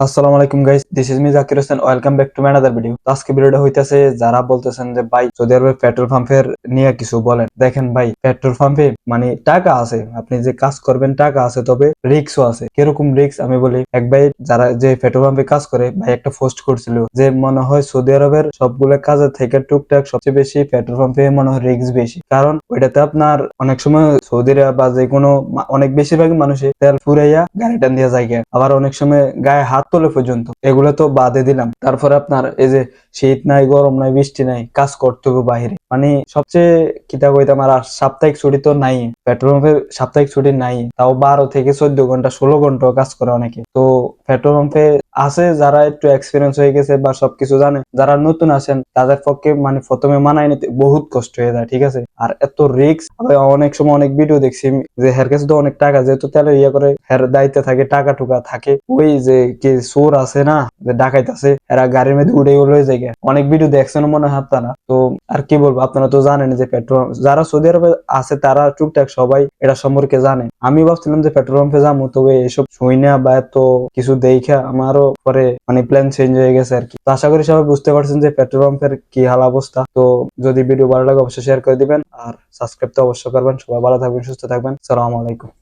আসসালামু আলাইকুম guys this is me Zakir Hossain welcome back to my another video আজকে ভিডিওটা হইতাছে, যারা বলতেছেন যে, ভাই সৌদি আরবে পেট্রোল পাম্পের নিয়ে কিছু বলেন। দেখেন, ভাই পেট্রোল পাম্পে মানে টাকা আছে। আপনি যে কাজ করবেন, টাকা আছে, তবে রিক্সও আছে। কীরকম রিক্স আমি বলি, এক ভাই, যারা যে পেট্রোল পাম্পে কাজ করে, ভাই, একটা পোস্ট করছিল যে, মনে হয় সৌদি আরবের সবগুলো কাজের থেকে টুকটাক সবচেয়ে বেশি পেট্রোল পাম্পে মনে হয় রিক্স বেশি। কারণ, ওইটাতে আপনার অনেক সময় সৌদিরা বা যে কোনো অনেক বেশিরভাগ মানুষে তেল ফুরাইয়া গাড়ি টান দিয়ে যায় আবার অনেক সময় গায়ে হাত তোলে পর্যন্ত। এগুলো তো বাদে দিলাম। তারপরে আপনার এই যে শীত নাই, গরম নাই, বৃষ্টি নাই, কাজ করতে হবে বাইরে মানে সবচেয়ে কিতা কইতাম, আর সাপ্তাহিক ছুটি তো নাই। পেট্রোল পাম্পের সাপ্তাহিক ছুটি নাই। তাও বারো থেকে চোদ্দ ঘণ্টা, ষোলো ঘণ্টা কাজ করে অনেকে। তো পেট্রোল পাম্পে আছে, যারা একটু এক্সপিরিয়েন্স হয়ে গেছে বা সবকিছু জানে, যারা নতুন আছেন তাদের পক্ষে মানে প্রথমে মানায় নিতে বহুত কষ্ট হয়ে যায়, ঠিক আছে? আর এত রিক্স অনেক সময় অনেক ভিডিও দেখছি যে হের কাছে তো অনেক টাকা, যেহেতু তেলের ইয়ে করে, হের দায়িত্বে থাকে, টাকা টুকা থাকে, ওই যে কি চোর আছে না, যে ডাকাইত আছে, এরা গাড়ির মধ্যে উড়ে লয়ে যায়। অনেক ভিডিও দেখছেন মনে হয় আপনারা। তো আর কি বলব, আপনারা তো জানেন যে পেট্রোল যারা সৌদি আরবে আছে, তারা টুকটাক সবাই এটা সম্পর্কে জানে। আমি ভাবছিলাম যে পেট্রোল পাম্পে যাব তবে এসব শুই না বা এত কিছু দেখা আমারও পরে মানে প্ল্যান চেঞ্জ হয়ে গেছে আর কি। তো আশা করি সবাই বুঝতে পারছেন যে পেট্রোল পাম্পের কি হাল অবস্থা। তো যদি ভিডিও ভালো লাগে অবশ্যই শেয়ার করে দিবেন, আর সাবস্ক্রাইব তো অবশ্যই করবেন। সবাই ভালো থাকবেন, সুস্থ থাকবেন। সালাম আলাইকুম।